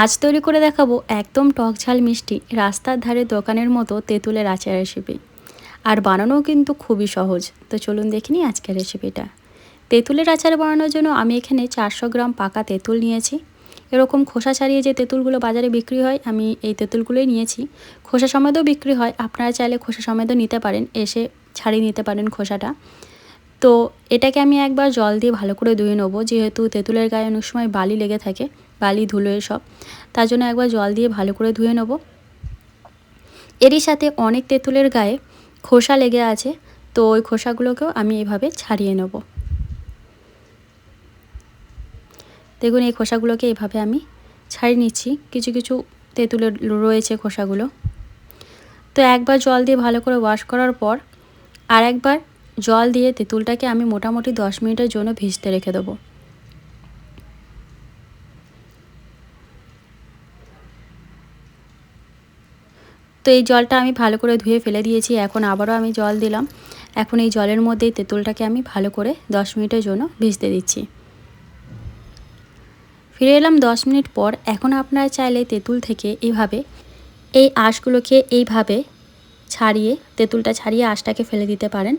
আজ তৈরি করে দেখাবো একদম টক ঝাল মিষ্টি রাস্তার ধারে দোকানের মতো তেঁতুলের আচার রেসিপি আর বানানোও কিন্তু খুবই সহজ। তো চলুন দেখিনি আজকের রেসিপিটা তেঁতুলের আচার বানানোর জন্য আমি এখানে চারশো গ্রাম পাকা তেঁতুল নিয়েছি। এরকম খোসা ছাড়িয়ে যে তেঁতুলগুলো বাজারে বিক্রি হয়, আমি এই তেঁতুলগুলোই নিয়েছি। খোসা সমেতও বিক্রি হয়, আপনারা চাইলে খোসা সমেতও নিতে পারেন, এসে ছাড়িয়ে নিতে পারেন খোসাটা। তো এটাকে আমি একবার জল দিয়ে ভালো করে ধুয়ে নেব, যেহেতু তেঁতুলের গায়ে অনেক সময় বালি লেগে থাকে। বালি, ধুলো এসব। তার জন্য একবার জল দিয়ে ভালো করে ধুয়ে নেব। এরই সাথে অনেক তেঁতুলের গায়ে খোসা লেগে আছে, তো ওই খোসাগুলোকেও আমি এভাবে ছাড়িয়ে নেব। দেখুন, এই খোসাগুলোকে এভাবে আমি ছাড়িয়ে নিচ্ছি। কিছু কিছু তেঁতুলের রয়েছে খোসাগুলো। তো একবার জল দিয়ে ভালো করে ওয়াশ করার পর আর একবার জল দিয়ে তেঁতুলটাকে আমি মোটামুটি দশ মিনিটের জন্য ভিজতে রেখে দেবো। তো এই জলটা আমি ভালো করে ধুয়ে ফেলে দিয়েছি, এখন আবারও আমি জল দিলাম। এখন এই জলের মধ্যেই তেঁতুলটাকে আমি ভালো করে দশ মিনিটের জন্য ভিজতে দিচ্ছি। ফিরে এলাম দশ মিনিট পর, এখন আপনারা চাইলে তেঁতুল থেকে এইভাবে এই আঁশগুলোকে এইভাবে ছাড়িয়ে, তেঁতুলটা ছাড়িয়ে আঁশটাকে ফেলে দিতে পারেন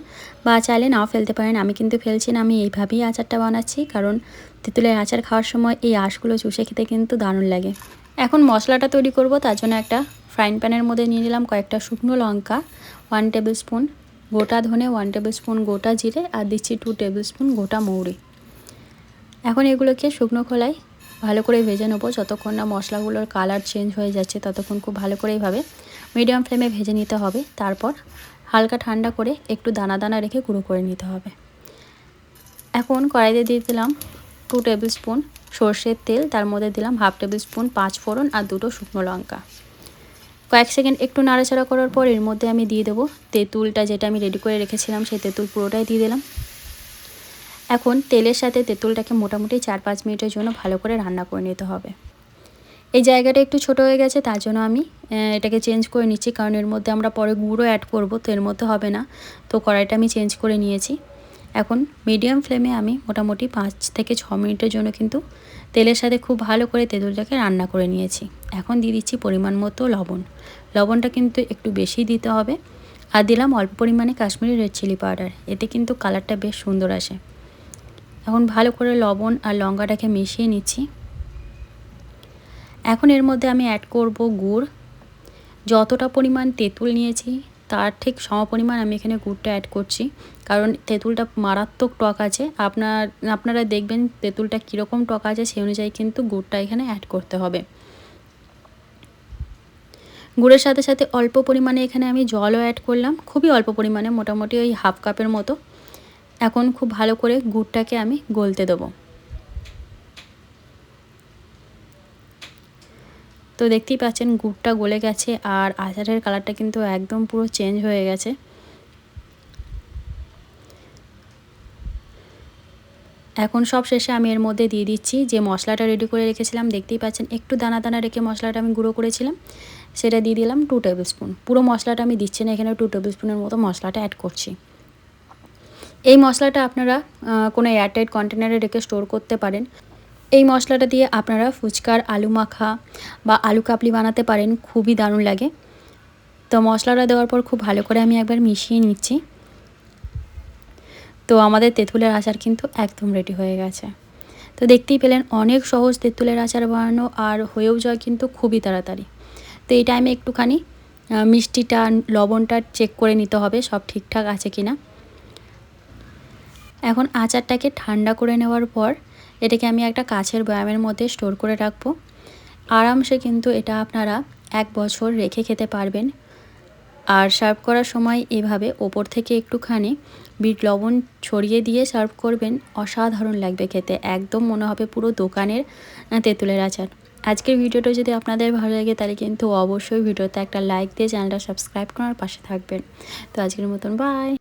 বা চাইলে নাও ফেলতে পারেন। আমি কিন্তু ফেলছি না, আমি এইভাবেই আচারটা বানাচ্ছি, কারণ তেঁতুলের আচার খাওয়ার সময় এই আঁশগুলো চুষে খেতে কিন্তু দারুণ লাগে। এখন মশলাটা তৈরি করব, তার জন্য একটা ফ্রাইং প্যানের মধ্যে নিয়ে নিলাম কয়েকটা শুকনো লঙ্কা ওয়ান টেবিল স্পুন গোটা ধনে ওয়ান টেবিল স্পুন গোটা জিরে আর দিচ্ছি টু টেবিল স্পুন গোটা মৌরি। এখন এগুলোকে শুকনো খোলায় ভালো করে ভেজে নেব, যতক্ষণ না মশলাগুলোর কালার চেঞ্জ হয়ে যাচ্ছে ততক্ষণ খুব ভালো করে এইভাবে মিডিয়াম ফ্লেমে ভেজে নিতে হবে। তারপর হালকা ঠান্ডা করে একটু দানা দানা রেখে গুঁড়ো করে নিতে হবে। এখন কড়াইতে দিয়ে দিলাম টু টেবিল স্পুন সর্ষের তেল, তার মধ্যে দিলাম হাফ টেবিল স্পুন পাঁচ ফোড়ন আর দুটো শুকনো লঙ্কা। কয়েক সেকেন্ড একটু নাড়াচাড়া করার পর এর মধ্যে আমি দিয়ে দেবো তেঁতুলটা যেটা আমি রেডি করে রেখেছিলাম, সেই তেঁতুল পুরোটাই দিয়ে দিলাম। এখন তেলের সাথে তেঁতুলটাকে মোটামুটি চার পাঁচ মিনিটের জন্য ভালো করে রান্না করে নিতে হবে। এই জায়গাটা একটু ছোট হয়ে গেছে, তার জন্য আমি এটাকে চেঞ্জ করে নিচ্ছি, কারণ এর মধ্যে আমরা পরে গুঁড়ো অ্যাড করব, তো এর মধ্যে হবে না। তো কড়াইটা আমি চেঞ্জ করে নিয়েছি। এখন মিডিয়াম ফ্লেমে আমি মোটামুটি পাঁচ থেকে ছ মিনিটের জন্য কিন্তু তেলের সাথে খুব ভালো করে তেঁতুলটাকে রান্না করে নিয়েছি। এখন দিয়ে দিচ্ছি পরিমাণ মতো লবণ। লবণটা কিন্তু একটু বেশি দিতে হবে। আর দিলাম অল্প পরিমাণে কাশ্মীরি রেড চিলি পাউডার এতে কিন্তু কালারটা বেশ সুন্দর আসে। এখন ভালো করে লবণ আর লঙ্কাটাকে মিশিয়ে নিচ্ছি। এখন এর মধ্যে আমি অ্যাড করব গুড়। যতটা পরিমাণ তেঁতুল নিয়েছি তার ঠিক সম পরিমাণ আমি এখানে গুড়টা অ্যাড করছি। কারণ তেঁতুলটা মারাত্মক টক আছে। আপনার, আপনারা দেখবেন তেঁতুলটা কীরকম টক আছে, সেই অনুযায়ী কিন্তু গুড়টা এখানে অ্যাড করতে হবে। গুড়ের সাথে সাথে অল্প পরিমাণে এখানে আমি জলও অ্যাড করলাম। খুবই অল্প পরিমাণে, মোটামুটি ওই হাফ কাপের মতো। এখন খুব ভালো করে গুড়টাকে আমি গলতে দেবো। তো দেখতেই পাচ্ছেন গুড়টা গলে গেছে আর আচারের কালারটা কিন্তু একদম পুরো চেঞ্জ হয়ে গেছে। এখন সব শেষে আমি এর মধ্যে দিয়ে দিচ্ছি যে মশলাটা রেডি করে রেখেছিলাম, দেখতেই পাচ্ছেন একটু দানা দানা রেখে মশলাটা আমি গুঁড়ো করেছিলাম, সেটা দিয়ে দিলাম টু টেবিল স্পুন পুরো মশলাটা আমি দিচ্ছি না এখানে টু টেবিল স্পুনের মতো মশলাটা অ্যাড করছি। এই মশলাটা আপনারা কোনো এয়ারটাইট কন্টেনারে রেখে স্টোর করতে পারেন। এই মশলাটা দিয়ে আপনারা ফুচকার আলু মাখা বা আলু কাপলি বানাতে পারেন, খুবই দারুণ লাগে। তো মশলাটা দেওয়ার পর খুব ভালো করে আমি একবার মিশিয়ে নিচ্ছি। তো আমাদের তেঁতুলের আচার কিন্তু একদম রেডি হয়ে গেছে। তো দেখতেই পেলেন অনেক সহজ তেঁতুলের আচার বানানো আর হয়েও যায় কিন্তু খুবই তাড়াতাড়ি। তো এই টাইমে একটুখানি মিষ্টিটা, লবণটা চেক করে নিতে হবে সব ঠিকঠাক আছে কি না এখন আচারটাকে ঠান্ডা করে নেওয়ার পর এটাকে আমি একটা কাছের বয়ামের মধ্যে স্টোর করে রাখব। আরামসে কিন্তু এটা আপনারা এক বছর রেখে খেতে পারবেন। আর সার্ভ করার সময় এভাবে ওপর থেকে একটুখানি বিট লবণ ছড়িয়ে দিয়ে সার্ভ করবেন। অসাধারণ লাগবে খেতে। একদম মনে হবে পুরো দোকানের তেঁতুলের আচার। আজকের ভিডিওটা যদি আপনাদের ভালো লাগে তাহলে কিন্তু অবশ্যই ভিডিওতে একটা লাইক দিয়ে চ্যানেলটা সাবস্ক্রাইব করার পাশে থাকবেন। তো আজকের মতন বাই